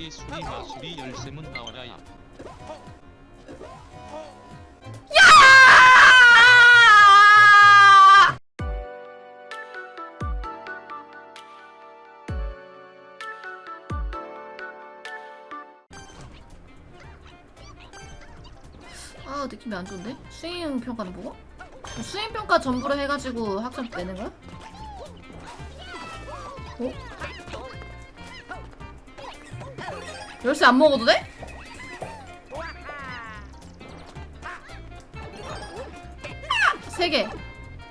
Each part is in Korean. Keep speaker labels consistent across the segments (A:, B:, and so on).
A: 수리 수리 마수리 열쇠문 나와라야.
B: 야! 아 느낌이 안 좋은데? 수행 평가는 뭐고? 수행 평가 전부로 해가지고 학점 내는 거야? 어? 열쇠 안 먹어도 돼? 세 개.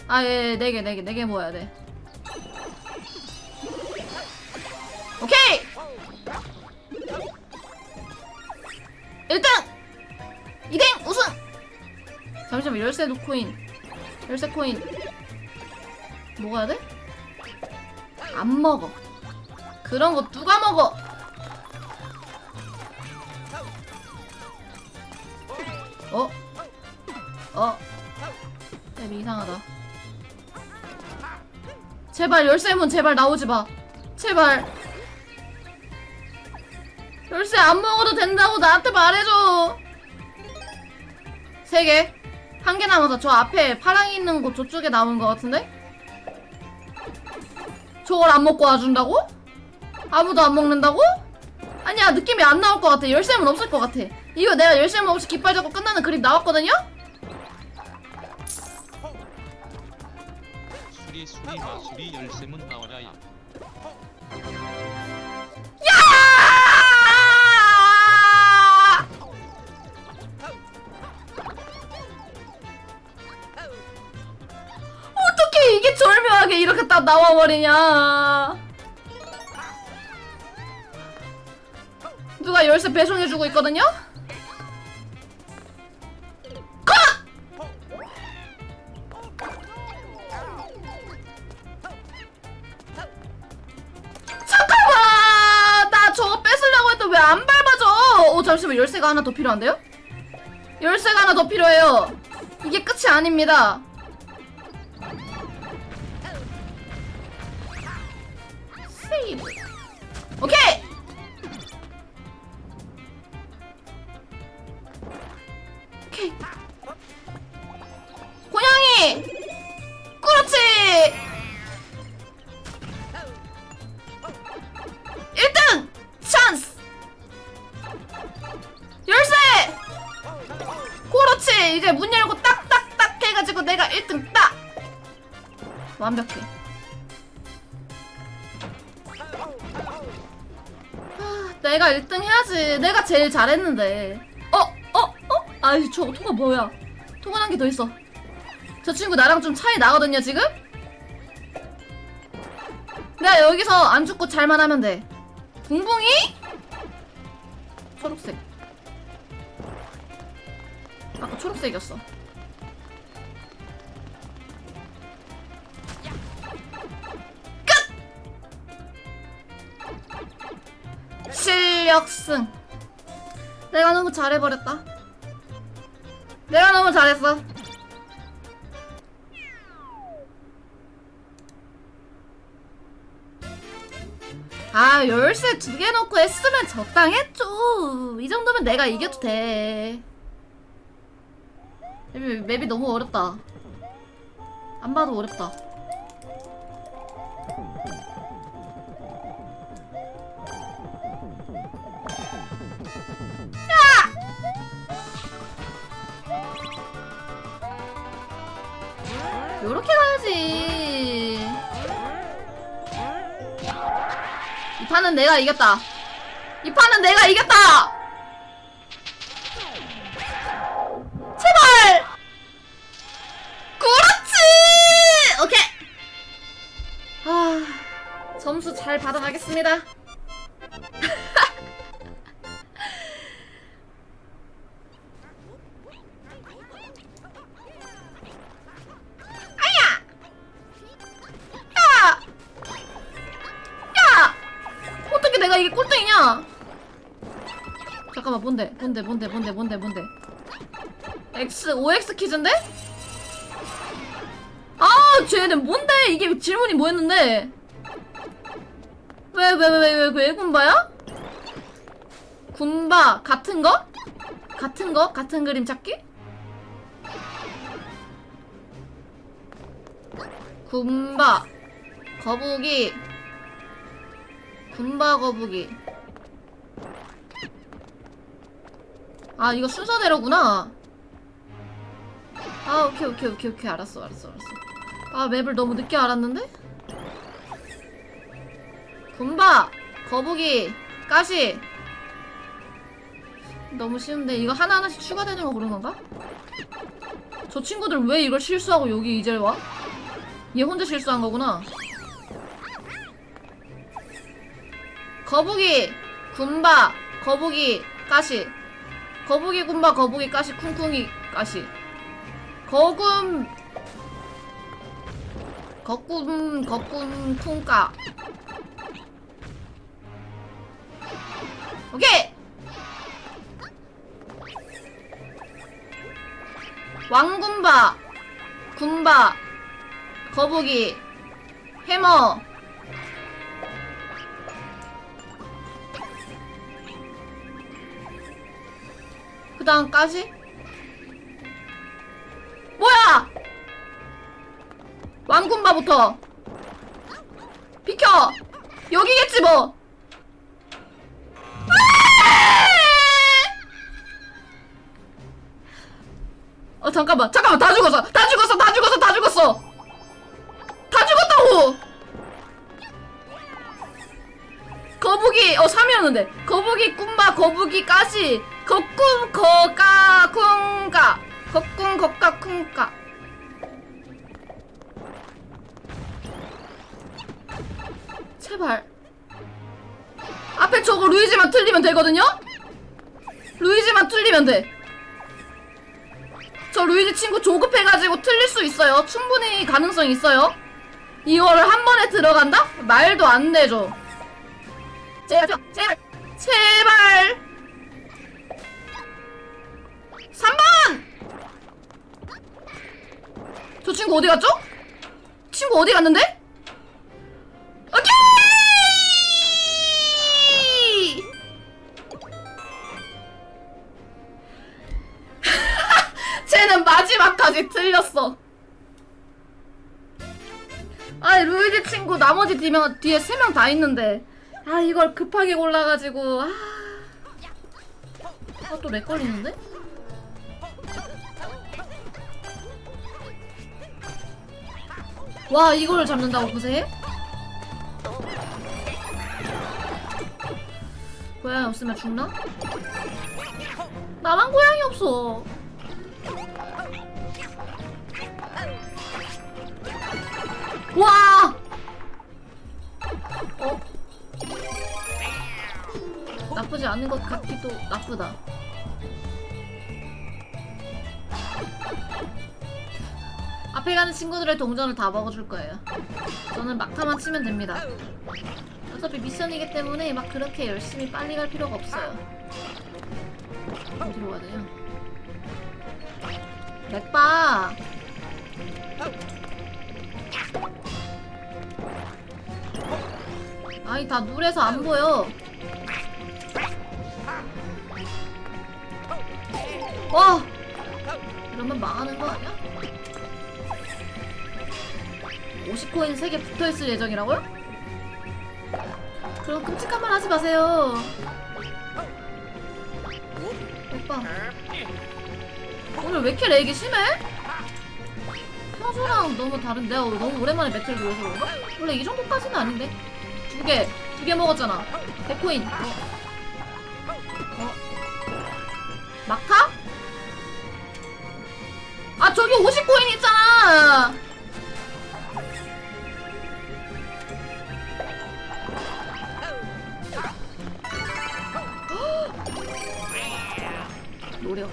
B: 아, 예, 예, 네 개, 네 개, 네 개 모아야 돼. 오케이! 1등! 2등! 우승! 잠시만, 열쇠 노 코인. 열쇠 코인. 먹어야 돼? 안 먹어. 그런 거 누가 먹어? 어? 제발 열쇠문 제발 나오지 마. 제발. 열쇠 안 먹어도 된다고 나한테 말해줘. 세 개. 한 개 남아서 저 앞에 파랑이 있는 곳 저쪽에 남은 것 같은데? 저걸 안 먹고 와준다고? 아무도 안 먹는다고? 아니야 느낌이 안 나올 것 같아. 열쇠문 없을 것 같아. 이거 내가 열쇠문 없이 깃발 잡고 끝나는 그림 나왔거든요?
A: 수리 수리 마수리 열쇠문 나와라야.
B: 야! 어떻게 이게 절묘하게 이렇게 딱 나와버리냐? 누가 열쇠 배송해주고 있거든요? 잠시만, 열쇠가 하나 더 필요한데요? 열쇠가 하나 더 필요해요. 이게 끝이 아닙니다. 세이브. 오케이! 오케이. 고양이! 그렇지! 이제 문 열고 딱딱딱 해가지고 내가 1등 딱! 완벽해. 아, 내가 1등 해야지. 내가 제일 잘했는데. 어? 어? 어? 아이, 저 통화 뭐야? 통화 한개 더 있어. 저 친구 나랑 좀 차이 나거든요, 지금? 내가 여기서 안 죽고 잘만 하면 돼. 붕붕이? 초록색. 아까 초록색이었어. 끝! 실력승. 내가 너무 잘해버렸다. 내가 너무 잘했어. 아 열쇠 두개 놓고 했으면 적당했죠 이 정도면 내가 이겨도 돼 맵이, 맵이 너무 어렵다 안 봐도 어렵다 야! 요렇게 가야지 이 판은 내가 이겼다. 이 판은 내가 이겼다. 잘 받아가겠습니다. 내가 이게 꼴등이냐? 잠깐만 뭔데? 뭔데 뭔데 뭔데 뭔데 뭔데? X OX 퀴즈인데? 아 쟤는 뭔데? 이게 질문이 뭐였는데 왜 왜 왜 왜 왜 군바야? 군바 같은 거? 같은 거? 같은 그림 찾기? 군바 거북이 군바 거북이 아 이거 순서대로구나 아 오케이 오케이 오케이 오케이 알았어 알았어 알았어 아 맵을 너무 늦게 알았는데? 군바 거북이 가시. 너무 쉬운데 이거 하나하나씩 추가되는 거 그런 건가? 저 친구들 왜 이걸 실수하고 여기 이제 와? 얘 혼자 실수한 거구나. 거북이 군바 거북이 가시. 거북이 군바 거북이 가시 쿵쿵이 가시. 거금 거꿈 거꿈 쿵까 오케이. 왕군바 군바 거북이 해머. 그 다음까지? 뭐야? 왕군바부터. 비켜. 여기겠지 뭐 어 잠깐만 잠깐만 다 죽었어 다 죽었어 다 죽었어 다 죽었어. 다 죽었다고. 거북이 어 3이었는데. 거북이 꿈바 거북이 까시. 거꿈 거까 쿵까 거꿈 거까 쿵까 제발. 앞에 저거 루이지만 틀리면 되거든요? 루이지만 틀리면 돼. 저 루이지 친구 조급해가지고 틀릴 수 있어요. 충분히 가능성 있어요. 이거를 한 번에 들어간다? 말도 안 되죠. 제발, 제발, 제발. 3번! 저 친구 어디 갔죠? 친구 어디 갔는데? 오케이! 마지막까지 틀렸어. 아, 루이지 친구 나머지 뒤면, 뒤에 세 명 다 있는데. 아, 이걸 급하게 골라가지고. 아, 아또렉 걸리는데? 와, 이걸 잡는다고 그새? 고양이 없으면 죽나? 나만 고양이 없어. 와! 어? 나쁘지 않은 것 같기도 나쁘다. 앞에 가는 친구들의 동전을 다 먹어줄 거예요. 저는 막타만 치면 됩니다. 어차피 미션이기 때문에 막 그렇게 열심히 빨리 갈 필요가 없어요. 어디로 가야 돼요? 맥바! 아이 다 물에서 안 보여. 와! 이러면 망하는 거 아니야? 50코인 3개 붙어있을 예정이라고요? 그럼 끔찍한 말 하지 마세요. 오빠. 오늘 왜 이렇게 렉이 심해? 평소랑 너무 다른데? 어, 너무 오랜만에 배틀 들어서 그런가? 원래 이 정도까지는 아닌데? 두 개, 두 개 먹었잖아. 100코인. 어. 어. 막타? 아, 저기 50코인 있잖아! 노려.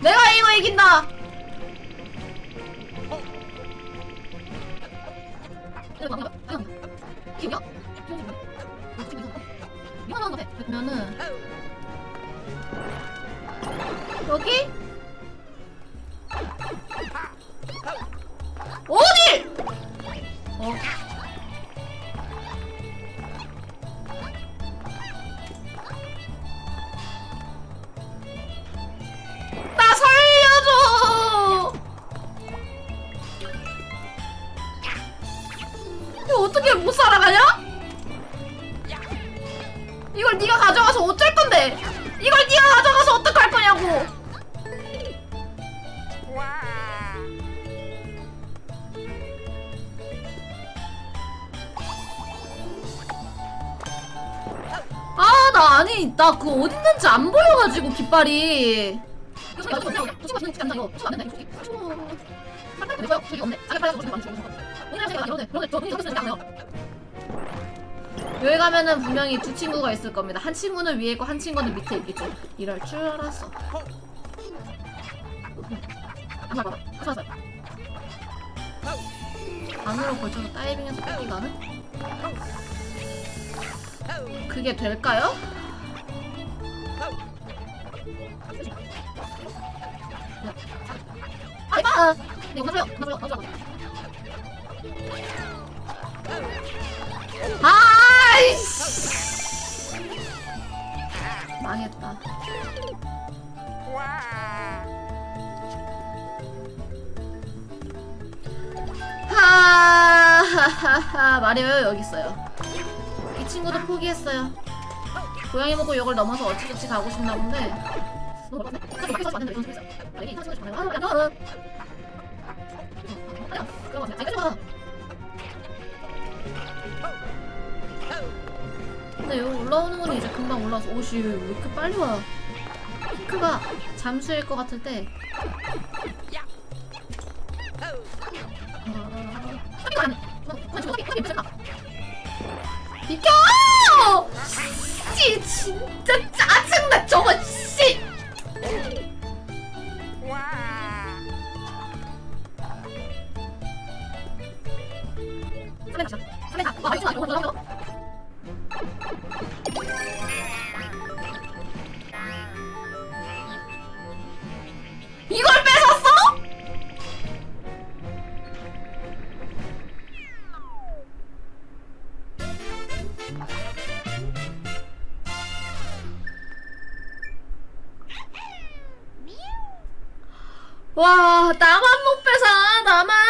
B: 내가 이거 이긴다! 그러면은 여기 어디? 어. 아, 나 아니, 나 그거 어디 있는지 안 보여가지고 깃발이. 여기 가면은 분명히 두 친구가 있을 겁니다. 한 친구는 위에 있고 한 친구는 밑에 있겠죠. 이럴 줄 알았어. 안으로 걸쳐서 다이빙해서 뽑기 가는? 그게 될까요? 아, 네, 맞아요. 맞아요. 맞아요. 하하하하 마리오 여기 있어요. 이 친구도 포기했어요. 고양이 먹고 이걸 넘어서 어찌저찌 가고 싶나 본데. 근데 여기 올라오는 건 이제 금방 올라와서 오씨 왜 이렇게 빨리 와? 피크가 잠수일 것 같을 때 비켜! 씨 진짜 짜증나 저거 나만 못 뺏어. 나만